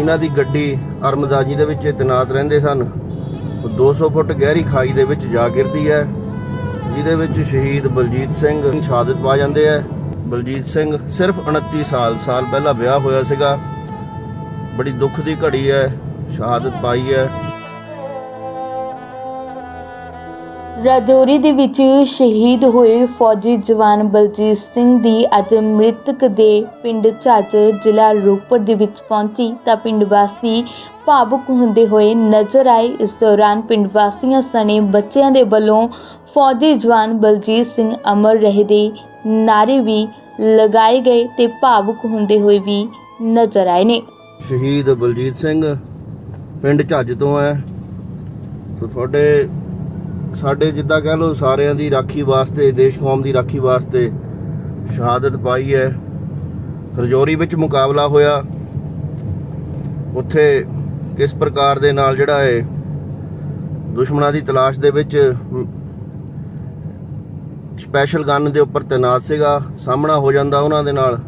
ਇਹਨਾਂ ਦੀ ਗੱਡੀ ਅਰਮਦਾਜੀ ਦੇ ਵਿੱਚ ਤੈਨਾਤ ਰਹਿੰਦੇ ਸਨ। ਉਹ 200 ਫੁੱਟ ਗਹਿਰੀ ਖਾਈ ਦੇ ਵਿੱਚ ਜਾ ਗਿਰਦੀ ਹੈ, ਜਿਹਦੇ ਵਿੱਚ ਸ਼ਹੀਦ ਬਲਜੀਤ ਸਿੰਘ ਸ਼ਹਾਦਤ ਪਾ ਜਾਂਦੇ ਹੈ। ਬਲਜੀਤ ਸਿੰਘ ਸਿਰਫ 29 ਸਾਲ ਸਾਲ ਪਹਿਲਾਂ ਵਿਆਹ ਹੋਇਆ ਸੀਗਾ। ਬੜੀ ਦੁੱਖ ਦੀ ਘੜੀ ਹੈ, ਸ਼ਹਾਦਤ ਪਾਈ ਹੈ। ਰਾਜੌਰੀ ਦੇ ਵਿੱਚ ਸ਼ਹੀਦ ਹੋਏ ਫੌਜੀ ਜਵਾਨ ਬਲਜੀਤ ਸਿੰਘ ਦੀ ਅੱਜ ਮ੍ਰਿਤਕ ਦੇ ਪਿੰਡ ਝੱਜ ਜ਼ਿਲ੍ਹਾ ਰੋਪੜ ਦੇ ਵਿੱਚ ਪਹੁੰਚੀ ਤਾਂ ਪਿੰਡ ਵਾਸੀ ਭਾਵੁਕ ਹੁੰਦੇ ਹੋਏ ਨਜ਼ਰ ਆਏ। ਇਸ ਦੌਰਾਨ ਪਿੰਡ ਵਾਸੀਆਂ ਸਣੇ ਬੱਚਿਆਂ ਦੇ ਵੱਲੋਂ ਫੌਜੀ ਜਵਾਨ ਬਲਜੀਤ ਸਿੰਘ ਅਮਰ ਰਹੇ ਦੇ ਨਾਰੇ ਵੀ ਲਗਾਏ ਗਏ ਤੇ ਭਾਵੁਕ ਹੁੰਦੇ ਹੋਏ ਵੀ ਨਜ਼ਰ ਆਏ ਨੇ। ਸ਼ਹੀਦ ਬਲਜੀਤ ਸਿੰਘ ਪਿੰਡ ਝੱਜ ਤੋਂ ਹੈ। ਤੁਹਾਡੇ ਸਾਡੇ ਜਿੱਦਾਂ ਕਹਿ ਲਓ ਸਾਰਿਆਂ ਦੀ ਰਾਖੀ ਵਾਸਤੇ, ਦੇਸ਼ ਕੌਮ ਦੀ ਰਾਖੀ ਵਾਸਤੇ ਸ਼ਹਾਦਤ ਪਾਈ ਹੈ। ਰਜੌਰੀ ਵਿੱਚ ਮੁਕਾਬਲਾ ਹੋਇਆ। ਉੱਥੇ ਕਿਸ ਪ੍ਰਕਾਰ ਦੇ ਨਾਲ ਜਿਹੜਾ ਹੈ ਦੁਸ਼ਮਣਾਂ ਦੀ ਤਲਾਸ਼ ਦੇ ਵਿੱਚ ਸਪੈਸ਼ਲ ਗਨ ਦੇ ਉੱਪਰ ਤੈਨਾਤ ਸੀਗਾ, ਸਾਹਮਣਾ ਹੋ ਜਾਂਦਾ ਉਹਨਾਂ ਦੇ ਨਾਲ।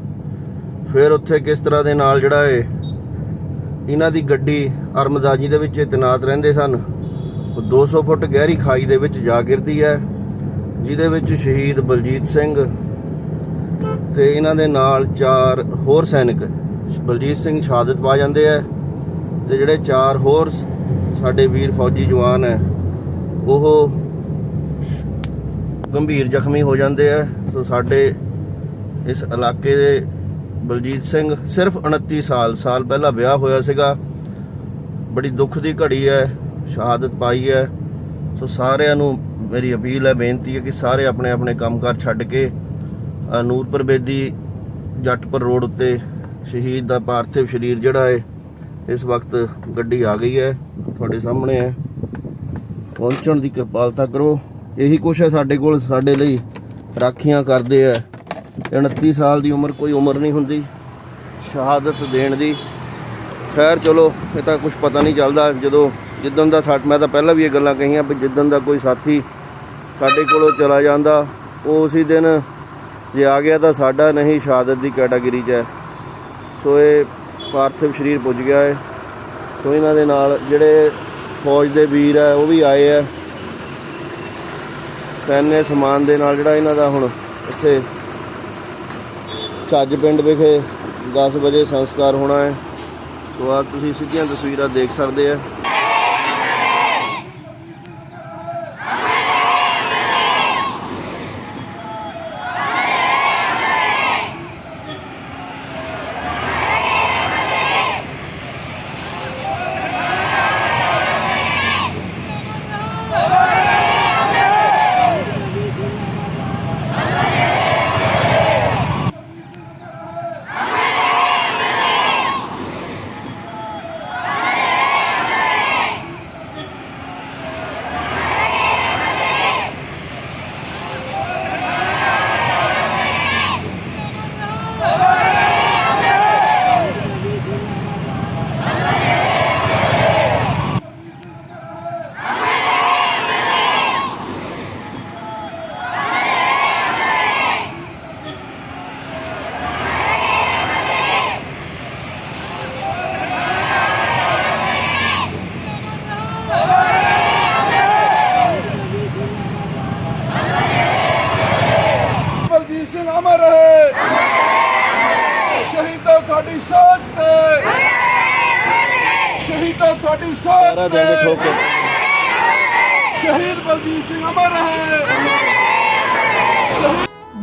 ਫਿਰ ਉੱਥੇ ਕਿਸ ਤਰ੍ਹਾਂ ਦੇ ਨਾਲ ਜਿਹੜਾ ਹੈ ਇਹਨਾਂ ਦੀ ਗੱਡੀ ਅਰਮਦਾਜੀ ਦੇ ਵਿੱਚ ਤੈਨਾਤ ਰਹਿੰਦੇ ਸਨ? ਉਹ 200 ਫੁੱਟ ਗਹਿਰੀ ਖਾਈ ਦੇ ਵਿੱਚ ਜਾ ਗਿਰਦੀ ਹੈ, ਜਿਹਦੇ ਵਿੱਚ ਸ਼ਹੀਦ ਬਲਜੀਤ ਸਿੰਘ ਤੇ ਇਹਨਾਂ ਦੇ ਨਾਲ ਚਾਰ ਹੋਰ ਸੈਨਿਕ, ਬਲਜੀਤ ਸਿੰਘ ਸ਼ਹਾਦਤ ਪਾ ਜਾਂਦੇ ਹੈ ਤੇ ਜਿਹੜੇ ਚਾਰ ਹੋਰ ਸਾਡੇ ਵੀਰ ਫੌਜੀ ਜਵਾਨ ਹੈ, ਉਹ ਗੰਭੀਰ ਜ਼ਖਮੀ ਹੋ ਜਾਂਦੇ ਹੈ। ਸੋ ਸਾਡੇ ਇਸ ਇਲਾਕੇ ਦੇ ਬਲਜੀਤ ਸਿੰਘ ਸਿਰਫ 29 ਸਾਲ ਸਾਲ ਪਹਿਲਾਂ ਵਿਆਹ ਹੋਇਆ ਸੀਗਾ। ਬੜੀ ਦੁੱਖ ਦੀ ਘੜੀ ਹੈ। ਸ਼ਹਾਦਤ ਪਾਈ ਹੈ। ਸੋ ਸਾਰਿਆਂ ਨੂੰ ਮੇਰੀ ਅਪੀਲ ਹੈ ਬੇਨਤੀ ਹੈ ਕਿ ਸਾਰੇ ਆਪਣੇ ਆਪਣੇ ਕੰਮਕਾਰ ਛੱਡ ਕੇ ਅ, ਨੂਰਪੁਰ ਬੇਦੀ ਜੱਟਪੁਰ ਰੋਡ ਉੱਤੇ ਸ਼ਹੀਦ ਦਾ ਪਾਰਥਿਵ ਸਰੀਰ ਜਿਹੜਾ ਹੈ ਇਸ ਵਕਤ ਗੱਡੀ ਆ ਗਈ ਹੈ ਤੁਹਾਡੇ ਸਾਹਮਣੇ ਹੈ। ਪਹੁੰਚਣ ਦੀ ਕਿਰਪਾਲਤਾ ਕਰੋ। ਇਹੀ ਕੁਛ ਹੈ ਸਾਡੇ ਕੋਲ ਸਾਡੇ ਲਈ ਰਾਖੀਆਂ ਕਰਦੇ ਆ 29 ਸਾਲ ਦੀ ਉਮਰ ਕੋਈ ਉਮਰ ਨਹੀਂ ਹੁੰਦੀ ਸ਼ਹਾਦਤ ਦੇਣ ਦੀ। ਖੈਰ ਚਲੋ ਇਹ ਤਾਂ ਕੁਝ ਪਤਾ ਨਹੀਂ ਚੱਲਦਾ ਜਦੋਂ ਜਿੱਦਣ ਦਾ ਸਾਡ ਮੈਂ ਤਾਂ ਪਹਿਲਾਂ ਵੀ ਇਹ ਗੱਲਾਂ ਕਹੀਆਂ ਵੀ ਜਿੱਦਣ ਦਾ ਕੋਈ ਸਾਥੀ ਸਾਡੇ ਕੋਲੋਂ ਚਲਾ ਜਾਂਦਾ ਉਹ ਉਸੇ ਦਿਨ ਜੇ ਆ ਗਿਆ ਤਾਂ ਸਾਡਾ ਨਹੀਂ, ਸ਼ਹਾਦਤ ਦੀ ਕੈਟਾਗਰੀ 'ਚ ਹੈ। ਸੋ ਇਹ ਪਾਰਥਿਵ ਸਰੀਰ ਪੁੱਜ ਗਿਆ ਹੈ ਸੋ ਇਹਨਾਂ ਦੇ ਨਾਲ ਜਿਹੜੇ ਫੌਜ ਦੇ ਵੀਰ ਹੈ ਉਹ ਵੀ ਆਏ ਹੈ ਸੈન્ય ਸਮਾਨ ਦੇ ਨਾਲ ਜਿਹੜਾ ਇਹਨਾਂ ਦਾ ਹੁਣ ਇੱਥੇ ਛੱਜ ਪਿੰਡ ਵਿਖੇ 10 ਵਜੇ ਸੰਸਕਾਰ ਹੋਣਾ ਹੈ। ਸੋ ਆ ਤੁਸੀਂ ਸਿੱਧੀਆਂ ਤਸਵੀਰਾਂ ਦੇਖ ਸਕਦੇ ਆ। ਤੁਹਾਡੀ ਸੋਚ ਤੇ। ਸ਼ਹੀਦੋ ਤੁਹਾਡੀ ਸੋਚ ਤੇ। ਸ਼ਹੀਦ ਬਲਜੀਤ ਸਿੰਘ ਅਮਰ ਰਹੇ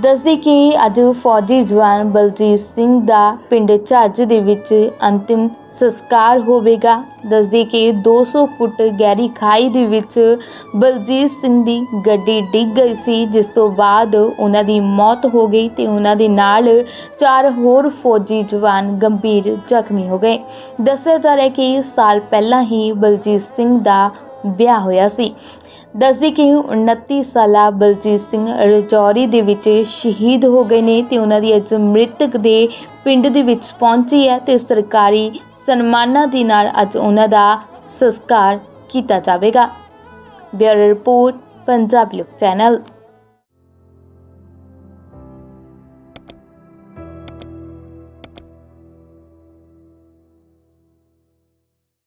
ਦੱਸਦੇ ਕਿ ਅੱਜ ਫੌਜੀ ਜਵਾਨ ਬਲਜੀਤ ਸਿੰਘ ਦਾ ਪਿੰਡ ਝੱਜ ਦੇ ਵਿੱਚ ਅੰਤਿਮ ਸੰਸਕਾਰ ਹੋਵੇਗਾ। ਦੱਸਦੇ ਕਿ 200 ਫੁੱਟ ਗਹਿਰੀ ਖਾਈ ਦੇ ਵਿੱਚ ਬਲਜੀਤ ਸਿੰਘ ਦੀ ਗੱਡੀ ਡਿੱਗ ਗਈ ਸੀ, ਜਿਸ ਤੋਂ ਬਾਅਦ ਉਹਨਾਂ ਦੀ ਮੌਤ ਹੋ ਗਈ ਤੇ ਉਹਨਾਂ ਦੇ ਨਾਲ ਚਾਰ ਹੋਰ ਫੌਜੀ ਜਵਾਨ ਗੰਭੀਰ ਜ਼ਖਮੀ ਹੋ ਗਏ। ਦੱਸਿਆ ਜਾ ਰਿਹਾ ਕਿ ਸਾਲ ਪਹਿਲਾਂ ਹੀ ਬਲਜੀਤ ਸਿੰਘ ਦਾ ਵਿਆਹ ਹੋਇਆ ਸੀ। ਦੱਸਦੀ ਕਿ 29 ਸਾਲਾ ਬਲਜੀਤ ਸਿੰਘ ਰਜੌਰੀ ਦੇ ਵਿੱਚ ਸ਼ਹੀਦ ਹੋ ਗਏ ਨੇ ਤੇ ਉਹਨਾਂ ਦੀ ਅੱਜ ਮ੍ਰਿਤਕ ਦੇ ਪਿੰਡ ਦੇ ਵਿੱਚ ਪਹੁੰਚੀ ਹੈ ਤੇ ਸਰਕਾਰੀ ਸਨਮਾਨਾਂ ਦੇ ਨਾਲ ਅੱਜ ਉਹਨਾਂ ਦਾ ਸੰਸਕਾਰ ਕੀਤਾ ਜਾਵੇਗਾ। ਬਿਊਰੋ ਰਿਪੋਰਟ, ਪੰਜਾਬ ਲੋਕ ਚੈਨਲ।